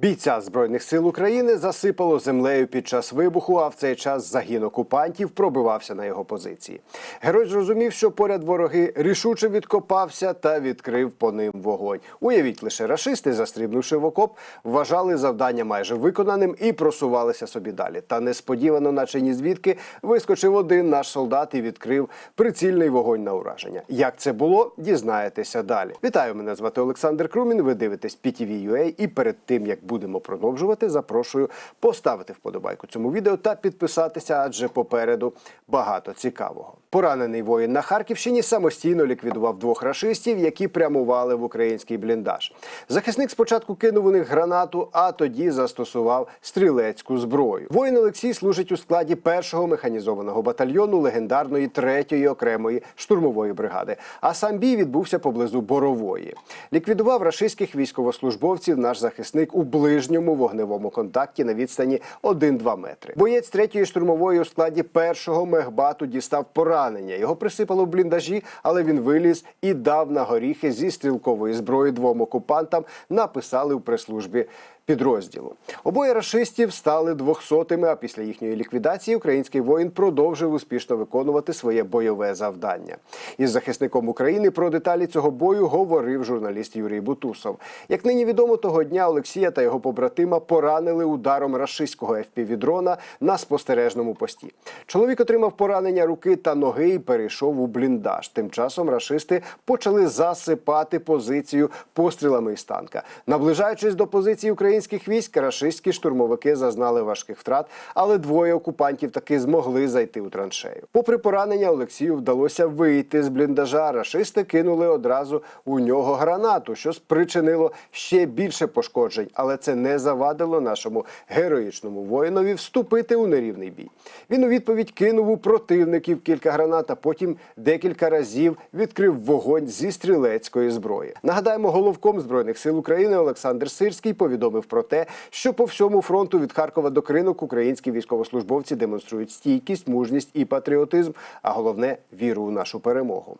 Бійця збройних сил України засипало землею під час вибуху. А в цей час загін окупантів пробивався на його позиції. Герой зрозумів, що поряд вороги рішуче відкопався та відкрив по ним вогонь. Уявіть лише рашисти, застрибнувши в окоп, вважали завдання майже виконаним і просувалися собі далі. Та несподівано, наче ні звідки, вискочив один наш солдат і відкрив прицільний вогонь на ураження. Як це було, дізнаєтеся далі. Вітаю, мене звати Олександр Крумін. Ви дивитесь PTV.ua і перед тим як будемо продовжувати, запрошую поставити вподобайку цьому відео та підписатися, адже попереду багато цікавого. Поранений воїн на Харківщині самостійно ліквідував двох рашистів, які прямували в український бліндаж. Захисник спочатку кинув у них гранату, а тоді застосував стрілецьку зброю. Воїн Олексій служить у складі першого механізованого батальйону легендарної третьої окремої штурмової бригади. А сам бій відбувся поблизу Борової. Ліквідував рашистських військовослужбовців наш захисник у ближньому вогневому контакті на відстані 1-2 метри. Боєць третьої штурмової у складі першого мехбату дістав поранення. Його присипало в бліндажі, але він виліз і дав на горіхи зі стрілкової зброї двом окупантам. Написали в прес-службі підрозділу. Обоє рашистів стали двохсотими. А після їхньої ліквідації український воїн продовжив успішно виконувати своє бойове завдання. Із захисником України про деталі цього бою говорив журналіст Юрій Бутусов. Як нині відомо, того дня Олексія та його побратима поранили ударом рашистського FPV-дрона на спостережному пості. Чоловік отримав поранення руки та ноги і перейшов у бліндаж. Тим часом рашисти почали засипати позицію пострілами із танка. Наближаючись до позиції українських військ, рашистські штурмовики зазнали важких втрат, але двоє окупантів таки змогли зайти у траншею. Попри поранення, Олексію вдалося вийти з бліндажа. Рашисти кинули одразу у нього гранату, що спричинило ще більше пошкоджень, але це не завадило нашому героїчному воїнові вступити у нерівний бій. Він у відповідь кинув у противників кілька гранат, а потім декілька разів відкрив вогонь зі стрілецької зброї. Нагадаємо, головком збройних сил України Олександр Сирський повідомив про те, що по всьому фронту від Харкова до Кринок українські військовослужбовці демонструють стійкість, мужність і патріотизм, а головне віру у нашу перемогу.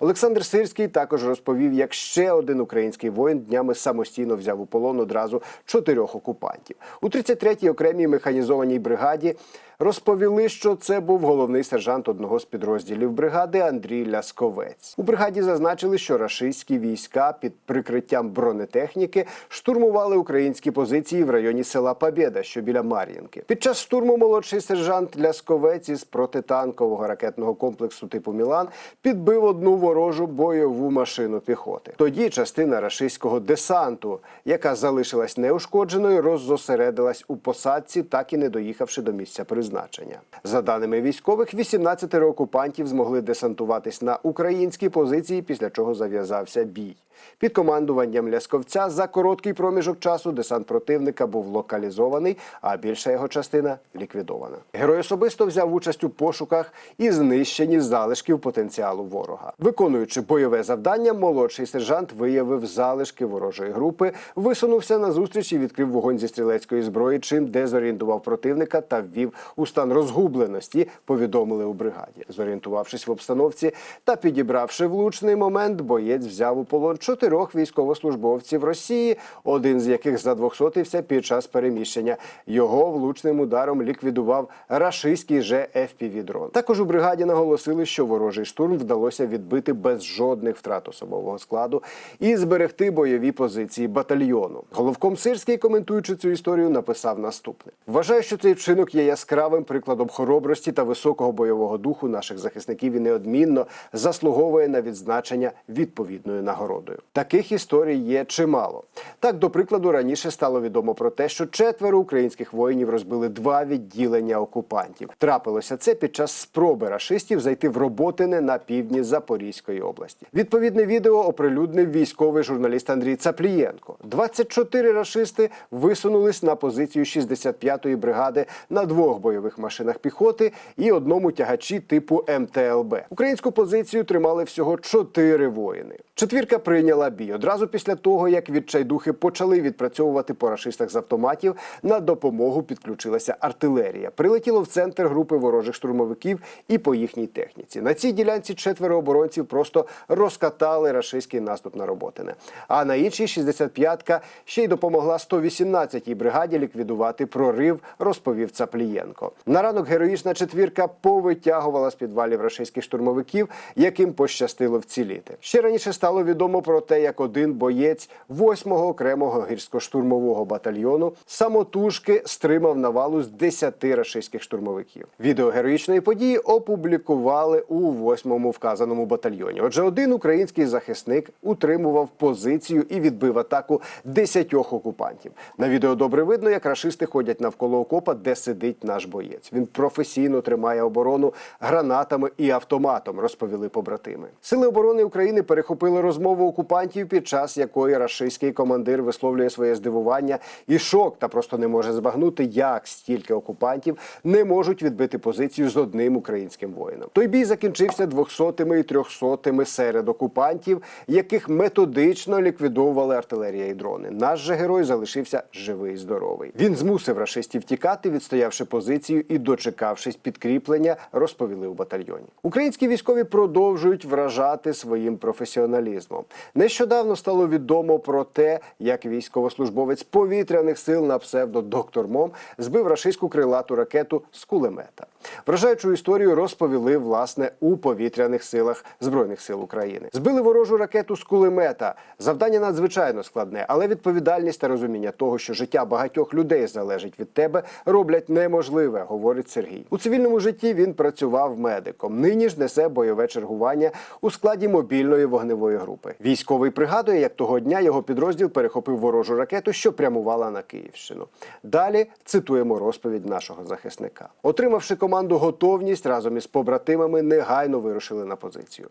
Олександр Сирський також розповів, як ще один український воїн днями самостійно взяв у полон одразу чотирьох окупантів у 33-й окремій механізованій бригаді. Розповіли, що це був головний сержант одного з підрозділів бригади Андрій Лясковець. У бригаді зазначили, що рашистські війська під прикриттям бронетехніки штурмували українські позиції в районі села Побєда, що біля Мар'їнки. Під час штурму молодший сержант Лясковець із протитанкового ракетного комплексу типу Мілан підбив одну ворожу бойову машину піхоти. Тоді частина рашистського десанту, яка залишилась неушкодженою, роззосередилась у посадці, так і не доїхавши до місця призначення. За даними військових, 18 окупантів змогли десантуватись на українські позиції, після чого зав'язався бій. Під командуванням Лясковця за короткий проміжок часу десант противника був локалізований, а більша його частина ліквідована. Герой особисто взяв участь у пошуках і знищенні залишків потенціалу ворога. Виконуючи бойове завдання, молодший сержант виявив залишки ворожої групи, висунувся на зустріч і відкрив вогонь зі стрілецької зброї, чим дезорієнтував противника та ввів у стан розгубленості. Повідомили у бригаді. Зорієнтувавшись в обстановці та підібравши влучний момент, боєць взяв у полон чотирьох військовослужбовців Росії, один з яких задвохсотився під час переміщення. Його влучним ударом ліквідував рашистський же FPV-дрон. Також у бригаді наголосили, що ворожий штурм вдалося відбити без жодних втрат особового складу і зберегти бойові позиції батальйону. Головком Сирський, коментуючи цю історію, написав наступне: вважаю, що цей вчинок є яскравим прикладом хоробрості та високого бойового духу наших захисників і неодмінно заслуговує на відзначення відповідною нагородою. Таких історій є чимало. Так, до прикладу, раніше стало відомо про те, що четверо українських воїнів розбили два відділення окупантів. Трапилося це під час спроби рашистів зайти в Роботине на півдні Запорізької області. Відповідне відео оприлюднив військовий журналіст Андрій Цаплієнко. 24 рашисти висунулись на позицію 65-ї бригади на двох бойових машинах піхоти і одному тягачі типу МТЛБ. Українську позицію тримали всього чотири воїни. Четвірка прийняла прийняла бій одразу після того, як відчайдухи почали відпрацьовувати по рашистах з автоматів. На допомогу підключилася артилерія. Прилетіло в центр групи ворожих штурмовиків і по їхній техніці. На цій ділянці четверо оборонців просто розкатали рашистський наступ на роботине. А на іншій 65-ка ще й допомогла 118-й бригаді ліквідувати прорив, розповів Цаплієнко. На ранок героїчна четвірка повитягувала з підвалів рашистських штурмовиків, яким пощастило вціліти. Ще раніше стало відомо про те, як один боєць 8-го окремого гірсько-штурмового батальйону самотужки стримав навалу з 10 рашистських штурмовиків. Відео героїчної події опублікували у 8-му вказаному батальйоні. Отже, один український захисник утримував позицію і відбив атаку 10 окупантів. На відео добре видно, як рашисти ходять навколо окопа, де сидить наш боєць. Він професійно тримає оборону гранатами і автоматом, розповіли побратими. Сили оборони України перехопили розмову окупантів, під час якої рашистський командир висловлює своє здивування і шок, та просто не може збагнути, як стільки окупантів не можуть відбити позицію з одним українським воїном. Той бій закінчився двохсотими і трьохсотими серед окупантів, яких методично ліквідовували артилерія і дрони. Наш же герой залишився живий і здоровий. Він змусив рашистів тікати, відстоявши позицію і дочекавшись підкріплення, розповіли у батальйоні. Українські військові продовжують вражати своїм професіоналізмом. Нещодавно стало відомо про те, як військовослужбовець повітряних сил на псевдо доктор Мом збив рашистську крилату ракету з кулемета. Вражаючу історію розповіли власне у повітряних силах збройних сил України. Збили ворожу ракету з кулемета. Завдання надзвичайно складне, але відповідальність та розуміння того, що життя багатьох людей залежить від тебе, роблять неможливе, говорить Сергій. У цивільному житті він працював медиком. Нині ж несе бойове чергування у складі мобільної вогневої групи. Військовий пригадує, як того дня його підрозділ перехопив ворожу ракету, що прямувала на Київщину. Далі цитуємо розповідь нашого захисника. Отримавши команду готовність разом із побратимами, негайно вирушили на позицію.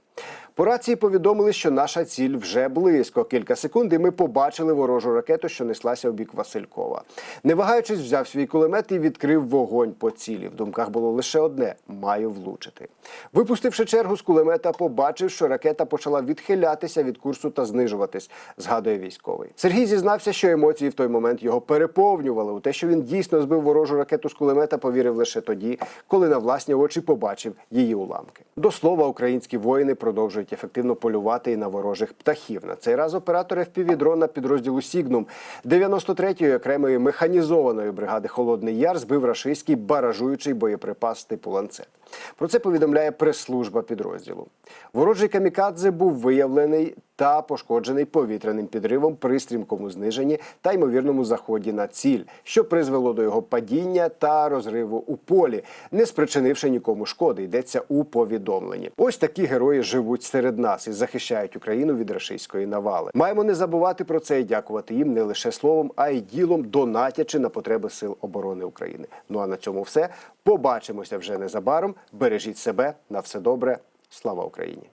По рації повідомили, що наша ціль вже близько. Кілька секунд, і ми побачили ворожу ракету, що неслася в бік Василькова. Не вагаючись, взяв свій кулемет і відкрив вогонь по цілі. В думках було лише одне: маю влучити. Випустивши чергу з кулемета, побачив, що ракета почала відхилятися від курсу та знижуватись. Згадує військовий. Сергій зізнався, що емоції в той момент його переповнювали. У те, що він дійсно збив ворожу ракету з кулемета, повірив лише тоді, коли на власні очі побачив її уламки. До слова, українські воїни продовжують ефективно полювати і на ворожих птахів. На цей раз оператор FPV-дрона підрозділу Сігнум 93-ї окремої механізованої бригади Холодний Яр збив рашистський баражуючий боєприпас типу ланцет. Про це повідомляє прес-служба підрозділу. Ворожий камікадзе був виявлений та пошкоджений повітряним підривом при стрімкому зниженні та ймовірному заході на ціль, що призвело до його падіння та розриву у полі, не спричинивши нікому шкоди. Йдеться у повідомленні. Ось такі герої живуть серед нас і захищають Україну від рашистської навали. Маємо не забувати про це і дякувати їм не лише словом, а й ділом, донатячи на потреби сил оборони України. Ну а на цьому все. Побачимося вже незабаром. Бережіть себе на все добре. Слава Україні!